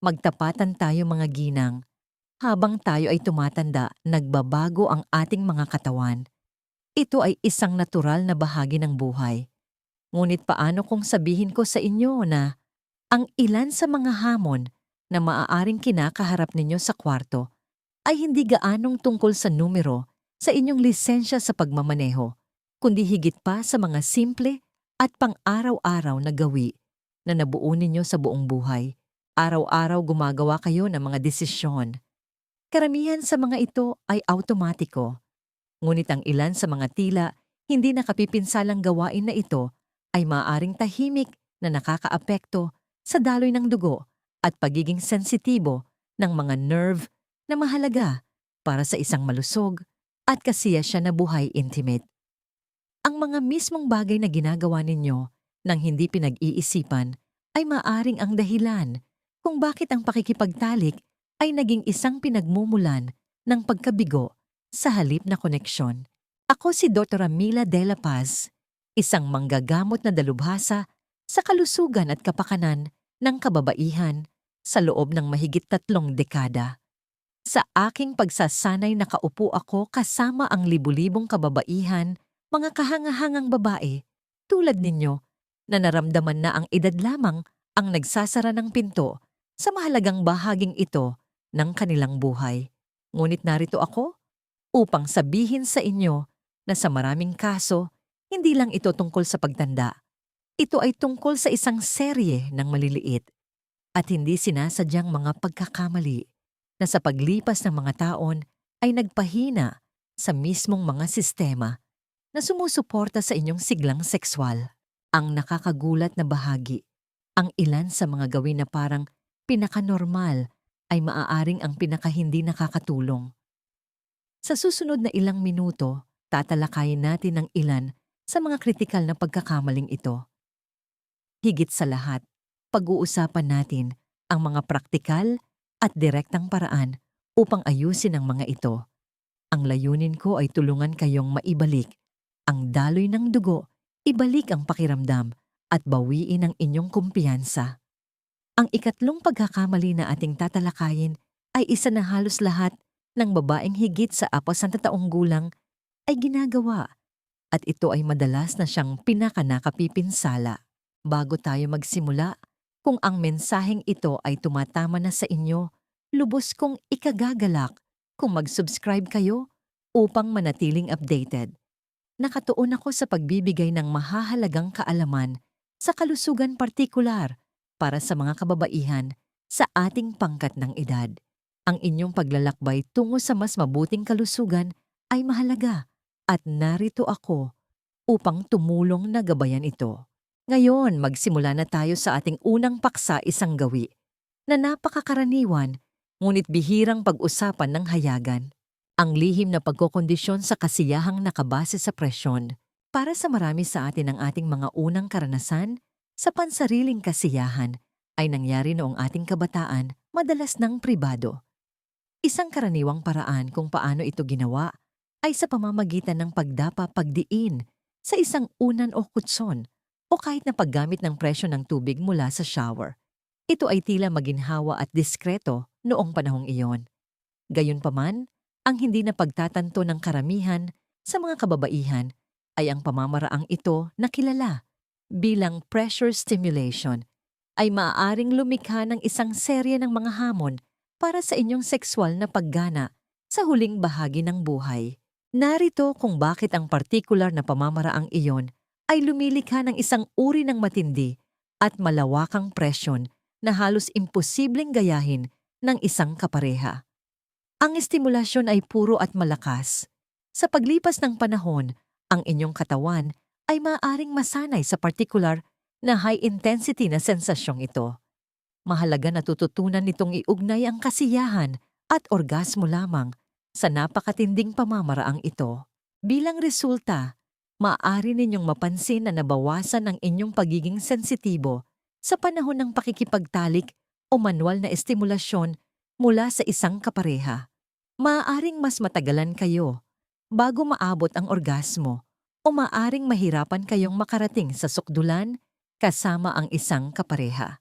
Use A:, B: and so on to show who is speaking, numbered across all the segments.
A: Magtapatan tayo mga ginang. Habang tayo ay tumatanda, nagbabago ang ating mga katawan. Ito ay isang natural na bahagi ng buhay. Ngunit paano kung sabihin ko sa inyo na ang ilan sa mga hamon na maaaring kinakaharap ninyo sa kwarto ay hindi gaanong tungkol sa numero sa inyong lisensya sa pagmamaneho, kundi higit pa sa mga simple at pang-araw-araw na gawi na nabuo ninyo sa buong buhay. Araw-araw gumagawa kayo ng mga desisyon. Karamihan sa mga ito ay automatiko. Ngunit ang ilan sa mga tila hindi nakapipinsalang gawain na ito ay maaaring tahimik na nakakaapekto sa daloy ng dugo at pagiging sensitibo ng mga nerve na mahalaga para sa isang malusog at kasiya siya na buhay intimate. Ang mga mismong bagay na ginagawa ninyo nang hindi pinag-iisipan ay maaring ang dahilan kung bakit ang pakikipagtalik ay naging isang pinagmumulan ng pagkabigo sa halip na koneksyon. Ako si Dr. Mila De La Paz, isang manggagamot na dalubhasa sa kalusugan at kapakanan ng kababaihan sa loob ng mahigit tatlong dekada. Sa aking pagsasanay nakaupo ako kasama ang libu-libong kababaihan, mga kahangahangang babae, tulad ninyo, na naramdaman na ang edad lamang ang nagsasara ng pinto sa mahalagang bahaging ito ng kanilang buhay. Ngunit narito ako upang sabihin sa inyo na sa maraming kaso, hindi lang ito tungkol sa pagtanda. Ito ay tungkol sa isang serye ng maliliit at hindi sinasadyang mga pagkakamali na sa paglipas ng mga taon ay nagpahina sa mismong mga sistema na sumusuporta sa inyong siglang sexual. Ang nakakagulat na bahagi, ang ilan sa mga gawin na parang pinakanormal ay maaaring ang pinakahindi nakakatulong. Sa susunod na ilang minuto, tatalakayin natin ang ilan sa mga kritikal na pagkakamaling ito. Higit sa lahat, pag-uusapan natin ang mga praktikal at direktang paraan upang ayusin ang mga ito. Ang layunin ko ay tulungan kayong maibalik ang daloy ng dugo, ibalik ang pakiramdam at bawiin ang inyong kumpiyansa. Ang ikatlong pagkakamali na ating tatalakayin ay isa na halos lahat ng babaeng higit sa apos na taong gulang ay ginagawa at ito ay madalas na siyang pinakanakapipinsala. Bago tayo magsimula, kung ang mensaheng ito ay tumatama na sa inyo, lubos kong ikagagalak kung mag-subscribe kayo upang manatiling updated. Nakatuon ako sa pagbibigay ng mahahalagang kaalaman sa kalusugan partikular para sa mga kababaihan sa ating pangkat ng edad. Ang inyong paglalakbay tungo sa mas mabuting kalusugan ay mahalaga at narito ako upang tumulong na gabayan ito. Ngayon, magsimula na tayo sa ating unang paksa isang gawi na napakakaraniwan ngunit bihirang pag-usapan ng hayagan. Ang lihim na pagkokondisyon sa kasiyahang nakabase sa presyon. Para sa marami sa atin ang ating mga unang karanasan sa pansariling kasiyahan ay nangyari noong ating kabataan, madalas ng pribado. Isang karaniwang paraan kung paano ito ginawa ay sa pamamagitan ng pagdapa-pagdiin sa isang unan o kutson o kahit na paggamit ng presyo ng tubig mula sa shower. Ito ay tila maginhawa at diskreto noong panahong iyon. Gayunpaman, ang hindi na pagtatanto ng karamihan sa mga kababaihan ay ang pamamaraang ito na kilala bilang pressure stimulation ay maaaring lumikha ng isang serye ng mga hamon para sa inyong sexual na paggana sa huling bahagi ng buhay. Narito kung bakit ang partikular na pamamaraang iyon ay lumilikha ng isang uri ng matindi at malawakang presyon na halos imposibleng gayahin ng isang kapareha. Ang estimulasyon ay puro at malakas. Sa paglipas ng panahon, ang inyong katawan ay maaaring masanay sa partikular na high-intensity na sensasyong ito. Mahalaga na tututunan nitong iugnay ang kasiyahan at orgasmo lamang sa napakatinding pamamaraang ito. Bilang resulta, maaari ninyong mapansin na nabawasan ang inyong pagiging sensitibo sa panahon ng pakikipagtalik o manual na estimulasyon mula sa isang kapareha maaaring mas matagalan kayo bago maabot ang orgasmo o maaaring mahirapan kayong makarating sa sukdulan kasama ang isang kapareha.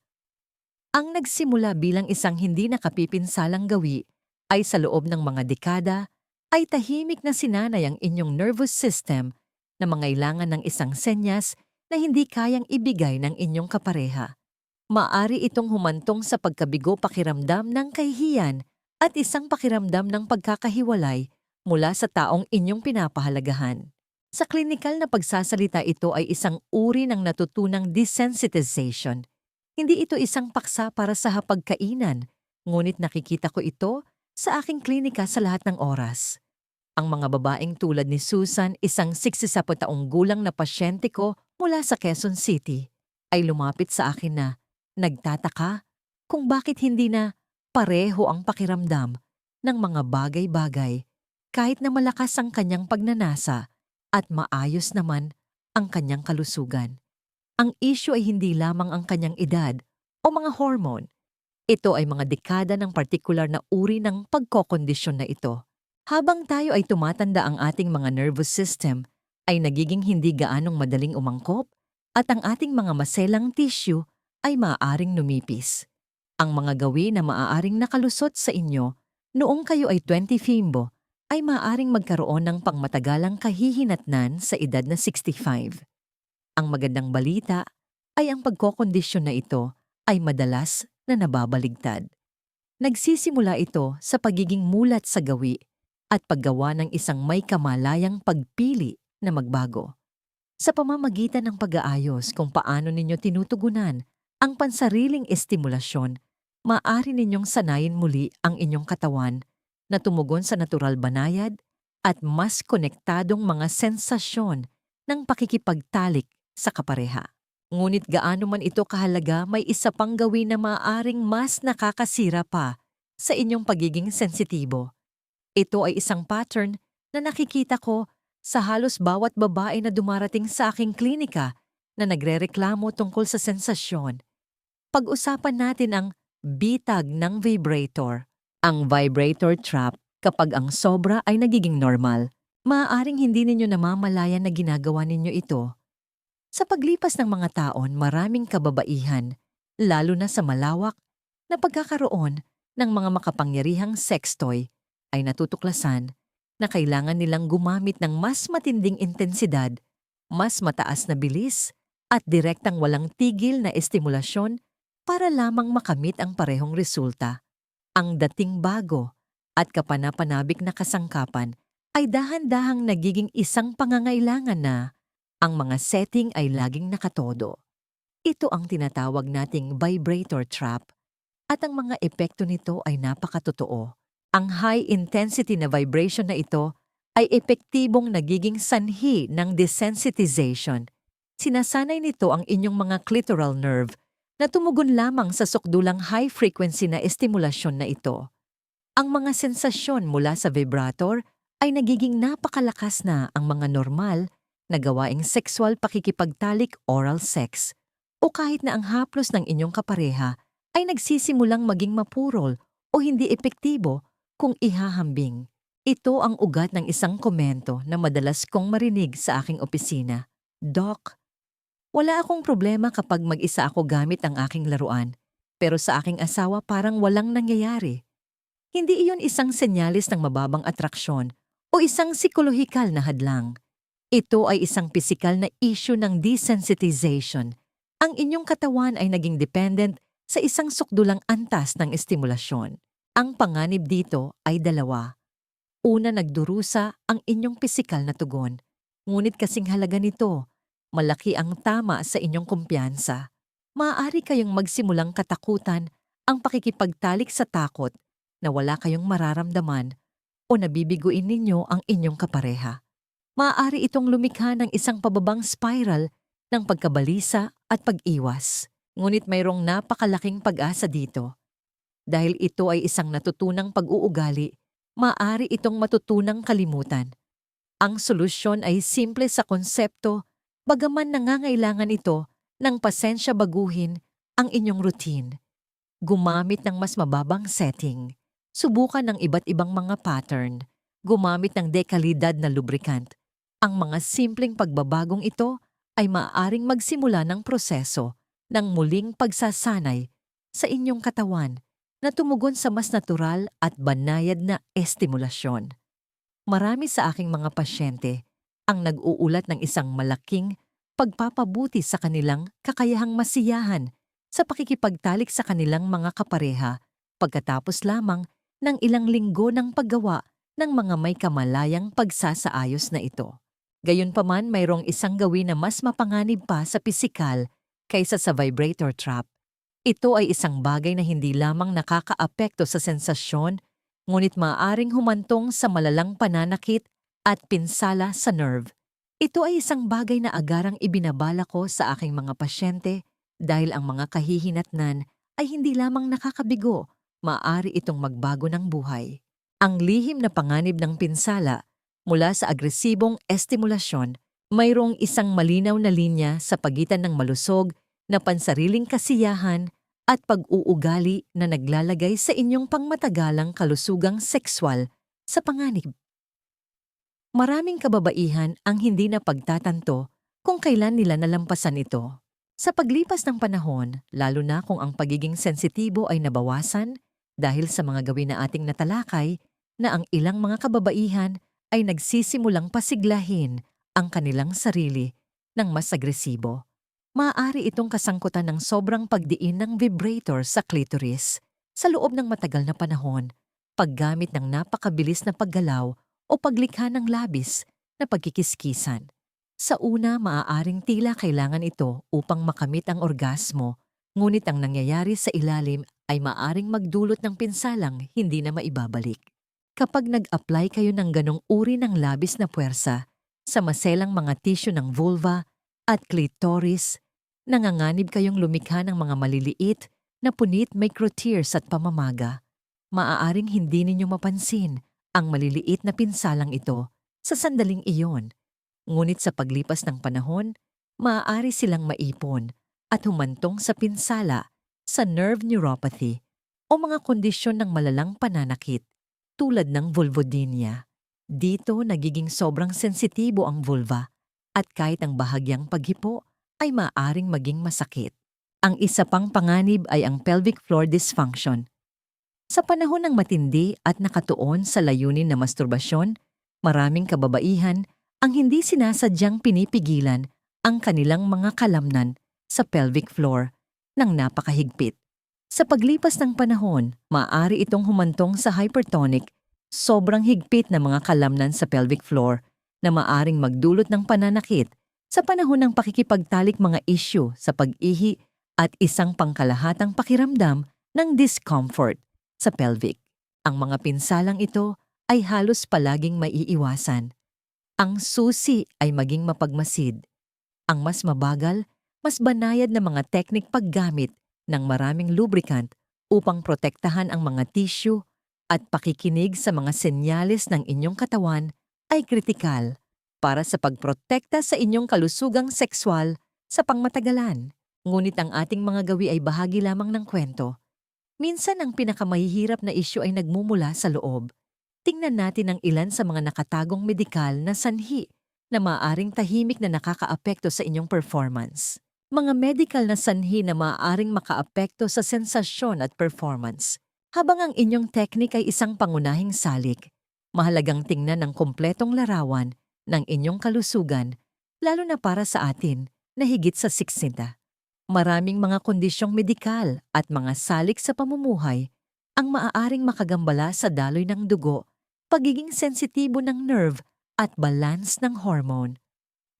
A: Ang nagsimula bilang isang hindi nakapipinsalang gawi ay sa loob ng mga dekada ay tahimik na sinanay ang inyong nervous system na mangailangan ng isang senyas na hindi kayang ibigay ng inyong kapareha. Maari itong humantong sa pagkabigo pakiramdam ng kahihiyan at isang pakiramdam ng pagkakahiwalay mula sa taong inyong pinapahalagahan. Sa klinikal na pagsasalita ito ay isang uri ng natutunang desensitization. Hindi ito isang paksa para sa hapagkainan, ngunit nakikita ko ito sa aking klinika sa lahat ng oras. Ang mga babaeng tulad ni Susan, isang 67 taong gulang na pasyente ko mula sa Quezon City, ay lumapit sa akin na nagtataka kung bakit hindi na pareho ang pakiramdam ng mga bagay-bagay kahit na malakas ang kanyang pagnanasa at maayos naman ang kanyang kalusugan. Ang issue ay hindi lamang ang kanyang edad o mga hormone. Ito ay mga dekada ng partikular na uri ng pagkokondisyon na ito. Habang tayo ay tumatanda ang ating mga nervous system, ay nagiging hindi gaanong madaling umangkop at ang ating mga maselang tissue ay maaaring numipis. Ang mga gawi na maaaring nakalusot sa inyo noong kayo ay 20 fimbo ay maaaring magkaroon ng pangmatagalang kahihinatnan sa edad na 65. Ang magandang balita ay ang pagkokondisyon na ito ay madalas na nababaligtad. Nagsisimula ito sa pagiging mulat sa gawi at paggawa ng isang may kamalayang pagpili na magbago. Sa pamamagitan ng pag-aayos kung paano ninyo tinutugunan ang pansariling estimulasyon, maaari ninyong sanayin muli ang inyong katawan na tumugon sa natural banayad at mas konektadong mga sensasyon ng pakikipagtalik sa kapareha. Ngunit gaano man ito kahalaga, may isa pang gawin na maaaring mas nakakasira pa sa inyong pagiging sensitibo. Ito ay isang pattern na nakikita ko sa halos bawat babae na dumarating sa aking klinika na nagrereklamo tungkol sa sensasyon. Pag-usapan natin ang bitag ng vibrator. Ang vibrator trap kapag ang sobra ay nagiging normal, maaaring hindi ninyo namamalayan na ginagawa ninyo ito. Sa paglipas ng mga taon, maraming kababaihan, lalo na sa malawak, na pagkakaroon ng mga makapangyarihang sex toy ay natutuklasan na kailangan nilang gumamit ng mas matinding intensidad, mas mataas na bilis, at direktang walang tigil na estimulasyon para lamang makamit ang parehong resulta. Ang dating bago at kapanapanabik na kasangkapan ay dahan-dahang nagiging isang pangangailangan na ang mga setting ay laging nakatodo. Ito ang tinatawag nating vibrator trap at ang mga epekto nito ay napakatotoo. Ang high-intensity na vibration na ito ay epektibong nagiging sanhi ng desensitization. Sinasanay nito ang inyong mga clitoral nerve na tumugon lamang sa sukdulang high-frequency na estimulasyon na ito. Ang mga sensasyon mula sa vibrator ay nagiging napakalakas na ang mga normal na gawaing sexual pakikipagtalik oral sex o kahit na ang haplos ng inyong kapareha ay nagsisimulang maging mapurol o hindi epektibo kung ihahambing. Ito ang ugat ng isang komento na madalas kong marinig sa aking opisina. Doc, wala akong problema kapag mag-isa ako gamit ang aking laruan, pero sa aking asawa parang walang nangyayari. Hindi iyon isang senyalis ng mababang atraksyon o isang psikolohikal na hadlang. Ito ay isang pisikal na issue ng desensitization. Ang inyong katawan ay naging dependent sa isang sukdulang antas ng estimulasyon. Ang panganib dito ay dalawa. Una nagdurusa ang inyong pisikal na tugon. Ngunit kasing halaga nito, malaki ang tama sa inyong kumpiyansa. Maaari kayong magsimulang katakutan ang pakikipagtalik sa takot na wala kayong mararamdaman o nabibiguin ninyo ang inyong kapareha maaari itong lumikha ng isang pababang spiral ng pagkabalisa at pag-iwas. Ngunit mayroong napakalaking pag-asa dito. Dahil ito ay isang natutunang pag-uugali, maaari itong matutunang kalimutan. Ang solusyon ay simple sa konsepto, bagaman nangangailangan ito ng pasensya baguhin ang inyong routine. Gumamit ng mas mababang setting. Subukan ng iba't ibang mga pattern. Gumamit ng dekalidad na lubricant ang mga simpleng pagbabagong ito ay maaaring magsimula ng proseso ng muling pagsasanay sa inyong katawan na tumugon sa mas natural at banayad na estimulasyon. Marami sa aking mga pasyente ang nag-uulat ng isang malaking pagpapabuti sa kanilang kakayahang masiyahan sa pakikipagtalik sa kanilang mga kapareha pagkatapos lamang ng ilang linggo ng paggawa ng mga may kamalayang pagsasaayos na ito. Gayunpaman mayroong isang gawin na mas mapanganib pa sa pisikal kaysa sa vibrator trap. Ito ay isang bagay na hindi lamang nakakaapekto sa sensasyon, ngunit maaaring humantong sa malalang pananakit at pinsala sa nerve. Ito ay isang bagay na agarang ibinabala ko sa aking mga pasyente dahil ang mga kahihinatnan ay hindi lamang nakakabigo, maaari itong magbago ng buhay. Ang lihim na panganib ng pinsala mula sa agresibong estimulasyon, mayroong isang malinaw na linya sa pagitan ng malusog na pansariling kasiyahan at pag-uugali na naglalagay sa inyong pangmatagalang kalusugang sekswal sa panganib. Maraming kababaihan ang hindi na pagtatanto kung kailan nila nalampasan ito. Sa paglipas ng panahon, lalo na kung ang pagiging sensitibo ay nabawasan dahil sa mga gawin na ating natalakay, na ang ilang mga kababaihan ay nagsisimulang pasiglahin ang kanilang sarili ng mas agresibo maaari itong kasangkutan ng sobrang pagdiin ng vibrator sa clitoris sa loob ng matagal na panahon, paggamit ng napakabilis na paggalaw o paglikha ng labis na pagkikiskisan. Sa una, maaaring tila kailangan ito upang makamit ang orgasmo, ngunit ang nangyayari sa ilalim ay maaring magdulot ng pinsalang hindi na maibabalik. Kapag nag-apply kayo ng ganong uri ng labis na puwersa sa maselang mga tissue ng vulva at clitoris, nanganganib kayong lumikha ng mga maliliit na punit microtears at pamamaga. Maaaring hindi ninyo mapansin ang maliliit na pinsalang ito sa sandaling iyon. Ngunit sa paglipas ng panahon, maaari silang maipon at humantong sa pinsala sa nerve neuropathy o mga kondisyon ng malalang pananakit tulad ng vulvodynia. Dito nagiging sobrang sensitibo ang vulva at kahit ang bahagyang paghipo ay maaring maging masakit. Ang isa pang panganib ay ang pelvic floor dysfunction. Sa panahon ng matindi at nakatuon sa layunin na masturbasyon, maraming kababaihan ang hindi sinasadyang pinipigilan ang kanilang mga kalamnan sa pelvic floor ng napakahigpit. Sa paglipas ng panahon, maaari itong humantong sa hypertonic, sobrang higpit na mga kalamnan sa pelvic floor na maaring magdulot ng pananakit sa panahon ng pakikipagtalik mga isyu sa pag-ihi at isang pangkalahatang pakiramdam ng discomfort sa pelvic. Ang mga pinsalang ito ay halos palaging maiiwasan. Ang susi ay maging mapagmasid. Ang mas mabagal, mas banayad na mga teknik paggamit ng maraming lubricant upang protektahan ang mga tissue at pakikinig sa mga senyales ng inyong katawan ay kritikal para sa pagprotekta sa inyong kalusugang sekswal sa pangmatagalan. Ngunit ang ating mga gawi ay bahagi lamang ng kwento. Minsan ang pinakamahihirap na isyu ay nagmumula sa loob. Tingnan natin ang ilan sa mga nakatagong medikal na sanhi na maaaring tahimik na nakakaapekto sa inyong performance. Mga medical na sanhi na maaaring makaapekto sa sensasyon at performance. Habang ang inyong teknik ay isang pangunahing salik, mahalagang tingnan ang kompletong larawan ng inyong kalusugan, lalo na para sa atin na higit sa 60. Maraming mga kondisyong medikal at mga salik sa pamumuhay ang maaaring makagambala sa daloy ng dugo, pagiging sensitibo ng nerve at balance ng hormone.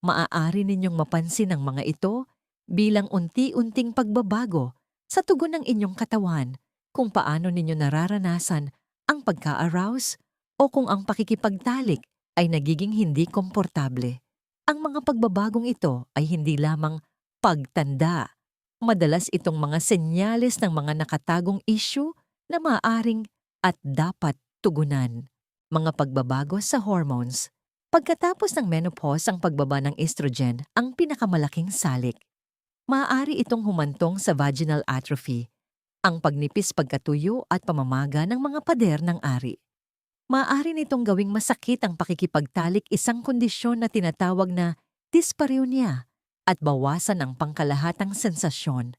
A: Maaari ninyong mapansin ang mga ito bilang unti-unting pagbabago sa tugon ng inyong katawan kung paano ninyo nararanasan ang pagka-arouse o kung ang pakikipagtalik ay nagiging hindi komportable. Ang mga pagbabagong ito ay hindi lamang pagtanda. Madalas itong mga senyales ng mga nakatagong issue na maaring at dapat tugunan. Mga pagbabago sa hormones. Pagkatapos ng menopause ang pagbaba ng estrogen ang pinakamalaking salik. Maaari itong humantong sa vaginal atrophy, ang pagnipis pagkatuyo at pamamaga ng mga pader ng ari maaari nitong gawing masakit ang pakikipagtalik isang kondisyon na tinatawag na dyspareunia at bawasan ang pangkalahatang sensasyon.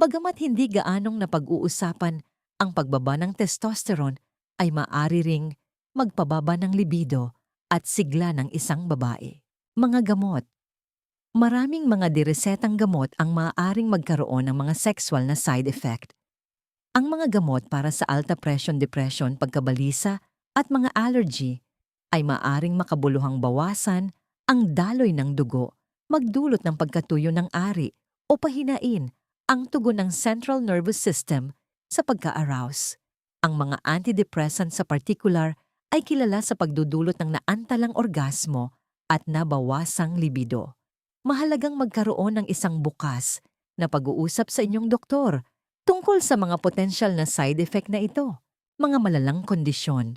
A: Bagamat hindi gaanong napag-uusapan ang pagbaba ng testosterone ay maari ring magpababa ng libido at sigla ng isang babae. Mga gamot Maraming mga diresetang gamot ang maaaring magkaroon ng mga sexual na side effect. Ang mga gamot para sa alta presyon depression, pagkabalisa at mga allergy ay maaring makabuluhang bawasan ang daloy ng dugo, magdulot ng pagkatuyo ng ari o pahinain ang tugon ng central nervous system sa pagka-arouse. Ang mga antidepressant sa particular ay kilala sa pagdudulot ng naantalang orgasmo at nabawasang libido. Mahalagang magkaroon ng isang bukas na pag-uusap sa inyong doktor tungkol sa mga potensyal na side effect na ito, mga malalang kondisyon.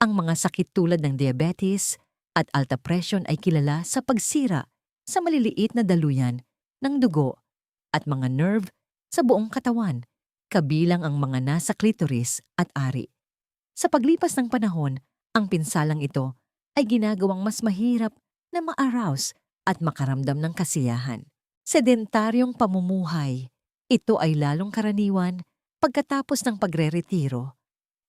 A: Ang mga sakit tulad ng diabetes at alta presyon ay kilala sa pagsira sa maliliit na daluyan ng dugo at mga nerve sa buong katawan, kabilang ang mga nasa clitoris at ari. Sa paglipas ng panahon, ang pinsalang ito ay ginagawang mas mahirap na ma-arouse at makaramdam ng kasiyahan. Sedentaryong pamumuhay, ito ay lalong karaniwan pagkatapos ng pagre-retiro.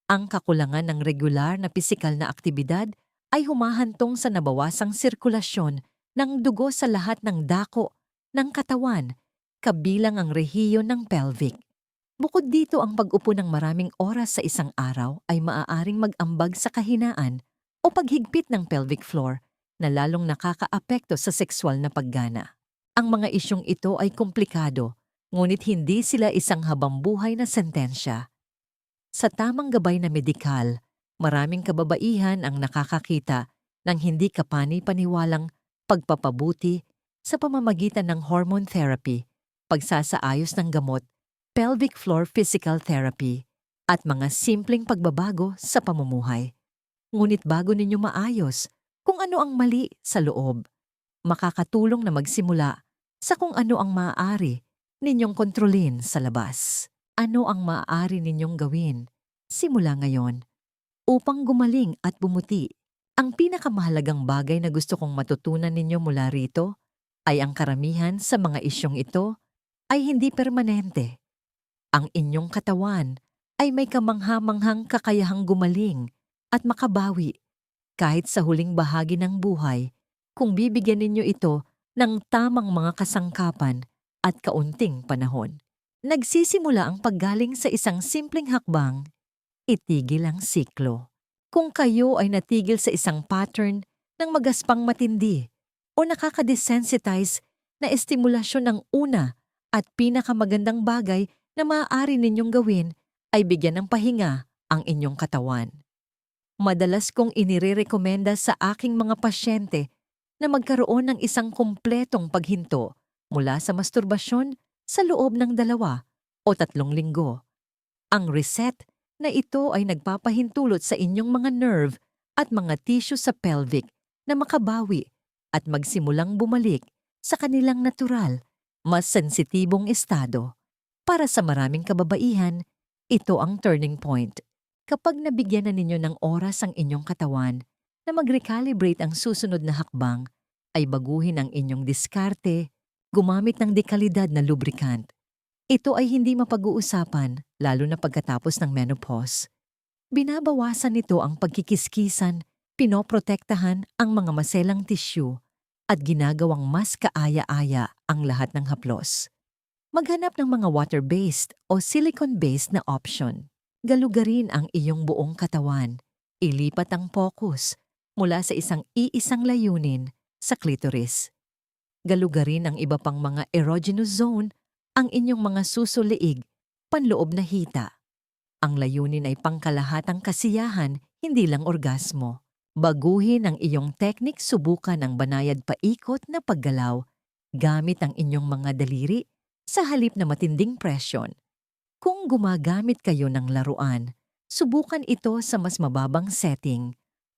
A: Ang kakulangan ng regular na pisikal na aktibidad ay humahantong sa nabawasang sirkulasyon ng dugo sa lahat ng dako ng katawan, kabilang ang rehiyon ng pelvic. Bukod dito ang pag-upo ng maraming oras sa isang araw ay maaaring mag-ambag sa kahinaan o paghigpit ng pelvic floor na lalong nakakaapekto sa sexual na paggana. Ang mga isyong ito ay komplikado, ngunit hindi sila isang habambuhay na sentensya. Sa tamang gabay na medikal, maraming kababaihan ang nakakakita ng hindi kapani-paniwalang pagpapabuti sa pamamagitan ng hormone therapy, pagsasaayos ng gamot, pelvic floor physical therapy, at mga simpleng pagbabago sa pamumuhay. Ngunit bago ninyo maayos kung ano ang mali sa loob, makakatulong na magsimula sa kung ano ang maaari ninyong kontrolin sa labas. Ano ang maaari ninyong gawin simula ngayon upang gumaling at bumuti. Ang pinakamahalagang bagay na gusto kong matutunan ninyo mula rito ay ang karamihan sa mga isyong ito ay hindi permanente. Ang inyong katawan ay may kamangha-manghang kakayahang gumaling at makabawi kahit sa huling bahagi ng buhay kung bibigyan ninyo ito ng tamang mga kasangkapan at kaunting panahon. Nagsisimula ang paggaling sa isang simpleng hakbang, itigil ang siklo. Kung kayo ay natigil sa isang pattern ng magaspang matindi o nakakadesensitize na estimulasyon ng una at pinakamagandang bagay na maaari ninyong gawin ay bigyan ng pahinga ang inyong katawan. Madalas kong inirerekomenda sa aking mga pasyente na magkaroon ng isang kumpletong paghinto mula sa masturbasyon sa loob ng dalawa o tatlong linggo. Ang reset na ito ay nagpapahintulot sa inyong mga nerve at mga tissue sa pelvic na makabawi at magsimulang bumalik sa kanilang natural, mas sensitibong estado. Para sa maraming kababaihan, ito ang turning point. Kapag nabigyan na ninyo ng oras ang inyong katawan na mag-recalibrate ang susunod na hakbang, ay baguhin ang inyong diskarte, gumamit ng dekalidad na lubricant ito ay hindi mapag-uusapan, lalo na pagkatapos ng menopause. Binabawasan nito ang pagkikiskisan, pinoprotektahan ang mga maselang tissue, at ginagawang mas kaaya-aya ang lahat ng haplos. Maghanap ng mga water-based o silicone-based na option. Galugarin ang iyong buong katawan. Ilipat ang focus mula sa isang iisang layunin sa clitoris. Galugarin ang iba pang mga erogenous zone ang inyong mga susuliig, panloob na hita. Ang layunin ay pangkalahatang kasiyahan, hindi lang orgasmo. Baguhin ang iyong teknik subukan ng banayad paikot na paggalaw gamit ang inyong mga daliri sa halip na matinding presyon. Kung gumagamit kayo ng laruan, subukan ito sa mas mababang setting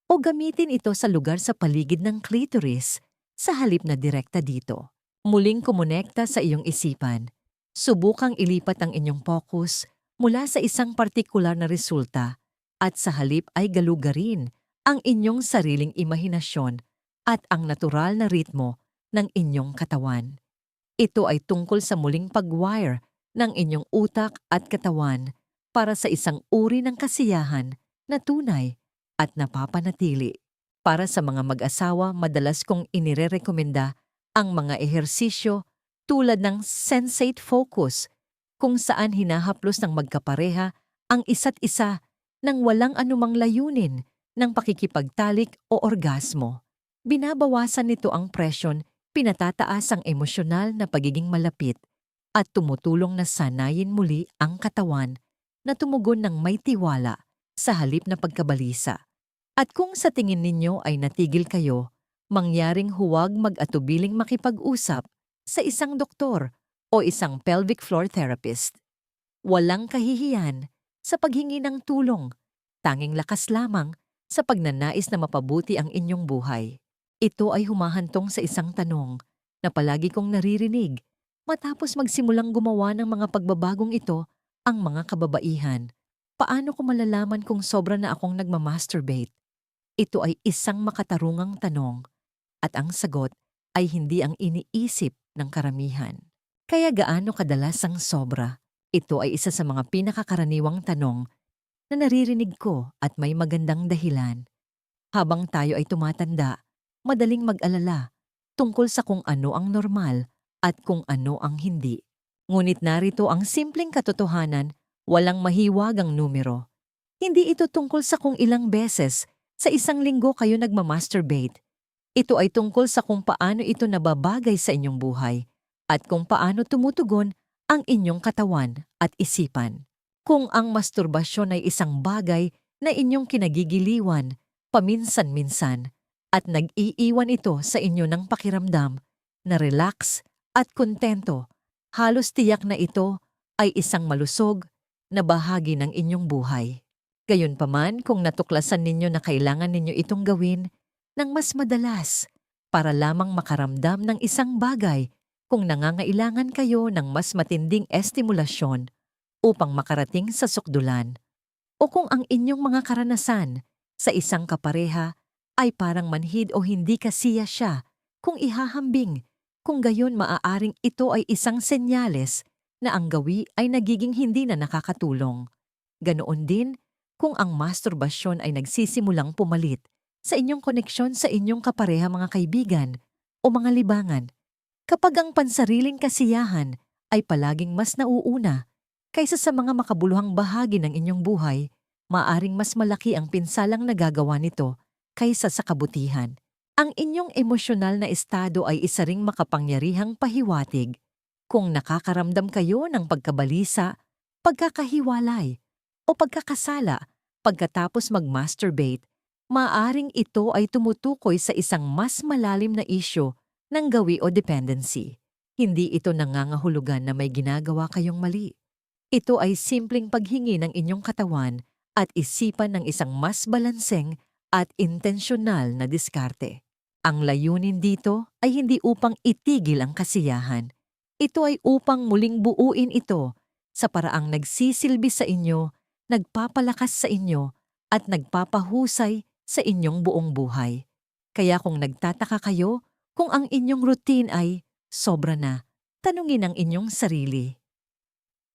A: o gamitin ito sa lugar sa paligid ng clitoris sa halip na direkta dito. Muling kumonekta sa iyong isipan Subukang ilipat ang inyong focus mula sa isang partikular na resulta at sa halip ay galugarin ang inyong sariling imahinasyon at ang natural na ritmo ng inyong katawan. Ito ay tungkol sa muling pag-wire ng inyong utak at katawan para sa isang uri ng kasiyahan na tunay at napapanatili. Para sa mga mag-asawa, madalas kong inirerekomenda ang mga ehersisyo tulad ng sensate focus kung saan hinahaplos ng magkapareha ang isa't isa nang walang anumang layunin ng pakikipagtalik o orgasmo. Binabawasan nito ang presyon, pinatataas ang emosyonal na pagiging malapit at tumutulong na sanayin muli ang katawan na tumugon ng may tiwala sa halip na pagkabalisa. At kung sa tingin ninyo ay natigil kayo, mangyaring huwag mag-atubiling makipag-usap sa isang doktor o isang pelvic floor therapist. Walang kahihiyan sa paghingi ng tulong, tanging lakas lamang sa pagnanais na mapabuti ang inyong buhay. Ito ay humahantong sa isang tanong na palagi kong naririnig matapos magsimulang gumawa ng mga pagbabagong ito ang mga kababaihan. Paano ko malalaman kung sobra na akong nagmamasturbate? Ito ay isang makatarungang tanong at ang sagot ay hindi ang iniisip ng karamihan. Kaya gaano kadalas ang sobra? Ito ay isa sa mga pinakakaraniwang tanong na naririnig ko at may magandang dahilan. Habang tayo ay tumatanda, madaling mag-alala tungkol sa kung ano ang normal at kung ano ang hindi. Ngunit narito ang simpleng katotohanan, walang mahiwagang numero. Hindi ito tungkol sa kung ilang beses sa isang linggo kayo nagmamasturbate. Ito ay tungkol sa kung paano ito nababagay sa inyong buhay at kung paano tumutugon ang inyong katawan at isipan. Kung ang masturbasyon ay isang bagay na inyong kinagigiliwan, paminsan-minsan, at nag-iiwan ito sa inyo ng pakiramdam na relax at kontento, halos tiyak na ito ay isang malusog na bahagi ng inyong buhay. Gayunpaman kung natuklasan ninyo na kailangan ninyo itong gawin ng mas madalas para lamang makaramdam ng isang bagay kung nangangailangan kayo ng mas matinding estimulasyon upang makarating sa sukdulan o kung ang inyong mga karanasan sa isang kapareha ay parang manhid o hindi kasiya siya kung ihahambing kung gayon maaaring ito ay isang senyales na ang gawi ay nagiging hindi na nakakatulong. Ganoon din kung ang masturbasyon ay nagsisimulang pumalit sa inyong koneksyon sa inyong kapareha mga kaibigan o mga libangan. Kapag ang pansariling kasiyahan ay palaging mas nauuna kaysa sa mga makabuluhang bahagi ng inyong buhay, maaring mas malaki ang pinsalang nagagawa nito kaysa sa kabutihan. Ang inyong emosyonal na estado ay isa ring makapangyarihang pahiwatig kung nakakaramdam kayo ng pagkabalisa, pagkakahiwalay, o pagkakasala pagkatapos mag-masturbate, maaring ito ay tumutukoy sa isang mas malalim na isyo ng gawi o dependency. Hindi ito nangangahulugan na may ginagawa kayong mali. Ito ay simpleng paghingi ng inyong katawan at isipan ng isang mas balanseng at intensyonal na diskarte. Ang layunin dito ay hindi upang itigil ang kasiyahan, ito ay upang muling buuin ito sa paraang nagsisilbi sa inyo, nagpapalakas sa inyo, at nagpapahusay sa inyong buong buhay. Kaya kung nagtataka kayo kung ang inyong routine ay sobra na, tanungin ang inyong sarili.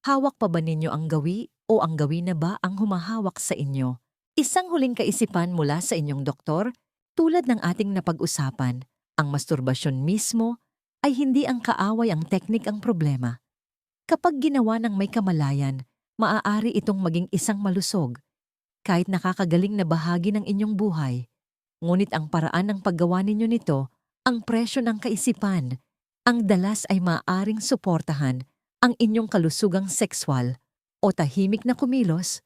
A: Hawak pa ba ninyo ang gawi o ang gawi na ba ang humahawak sa inyo? Isang huling kaisipan mula sa inyong doktor, tulad ng ating napag-usapan, ang masturbasyon mismo ay hindi ang kaaway ang teknik ang problema. Kapag ginawa ng may kamalayan, maaari itong maging isang malusog, kahit nakakagaling na bahagi ng inyong buhay. Ngunit ang paraan ng paggawa ninyo nito, ang presyo ng kaisipan, ang dalas ay maaaring suportahan ang inyong kalusugang sexual o tahimik na kumilos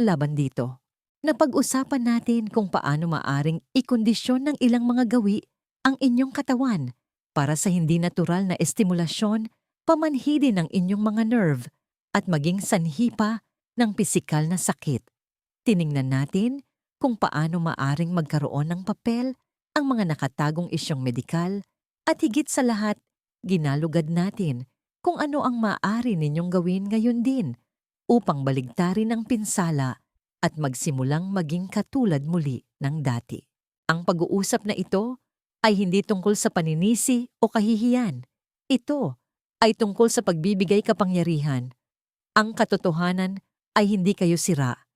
A: laban dito. Napag-usapan natin kung paano maaring ikondisyon ng ilang mga gawi ang inyong katawan para sa hindi natural na estimulasyon, pamanhidin ng inyong mga nerve at maging sanhi pa ng pisikal na sakit. Tiningnan natin kung paano maaring magkaroon ng papel ang mga nakatagong isyong medikal at higit sa lahat, ginalugad natin kung ano ang maaari ninyong gawin ngayon din upang baligtarin ang pinsala at magsimulang maging katulad muli ng dati. Ang pag-uusap na ito ay hindi tungkol sa paninisi o kahihiyan. Ito ay tungkol sa pagbibigay kapangyarihan. Ang katotohanan ay hindi kayo sira.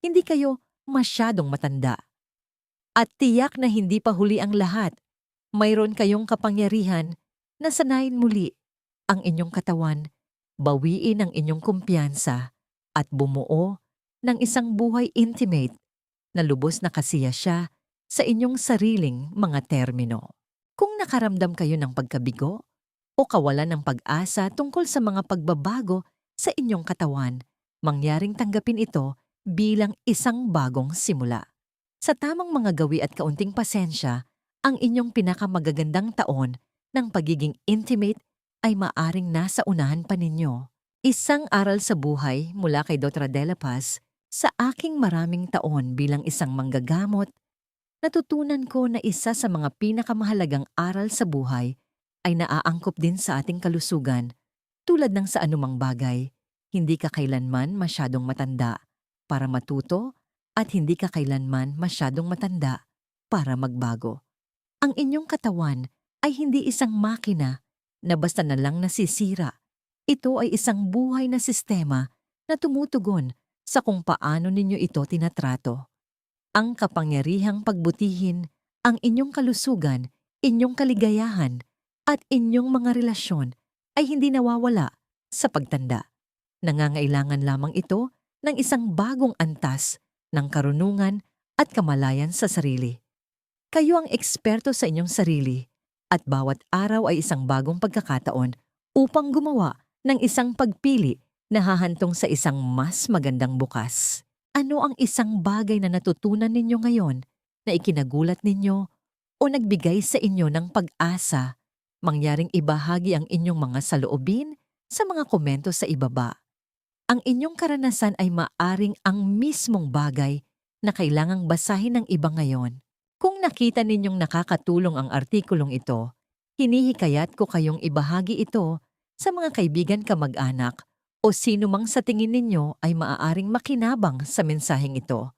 A: Hindi kayo masyadong matanda. At tiyak na hindi pa huli ang lahat. Mayroon kayong kapangyarihan na sanayin muli ang inyong katawan, bawiin ang inyong kumpiyansa, at bumuo ng isang buhay intimate na lubos na kasiya siya sa inyong sariling mga termino. Kung nakaramdam kayo ng pagkabigo o kawalan ng pag-asa tungkol sa mga pagbabago sa inyong katawan, mangyaring tanggapin ito bilang isang bagong simula. Sa tamang mga gawi at kaunting pasensya, ang inyong pinakamagagandang taon ng pagiging intimate ay maaring nasa unahan pa ninyo. Isang aral sa buhay mula kay Dr. Dela Paz sa aking maraming taon bilang isang manggagamot, natutunan ko na isa sa mga pinakamahalagang aral sa buhay ay naaangkop din sa ating kalusugan. Tulad ng sa anumang bagay, hindi ka kailanman masyadong matanda para matuto at hindi ka kailanman masyadong matanda para magbago. Ang inyong katawan ay hindi isang makina na basta na lang nasisira. Ito ay isang buhay na sistema na tumutugon sa kung paano ninyo ito tinatrato. Ang kapangyarihang pagbutihin ang inyong kalusugan, inyong kaligayahan, at inyong mga relasyon ay hindi nawawala sa pagtanda. Nangangailangan lamang ito ng isang bagong antas ng karunungan at kamalayan sa sarili. Kayo ang eksperto sa inyong sarili at bawat araw ay isang bagong pagkakataon upang gumawa ng isang pagpili na hahantong sa isang mas magandang bukas. Ano ang isang bagay na natutunan ninyo ngayon na ikinagulat ninyo o nagbigay sa inyo ng pag-asa? Mangyaring ibahagi ang inyong mga saloobin sa mga komento sa ibaba. Ang inyong karanasan ay maaring ang mismong bagay na kailangang basahin ng iba ngayon. Kung nakita ninyong nakakatulong ang artikulong ito, hinihikayat ko kayong ibahagi ito sa mga kaibigan kamag-anak o sino mang sa tingin ninyo ay maaaring makinabang sa mensaheng ito.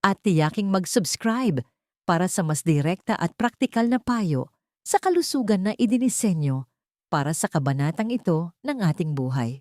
A: At tiyaking mag-subscribe para sa mas direkta at praktikal na payo sa kalusugan na idinisenyo para sa kabanatang ito ng ating buhay.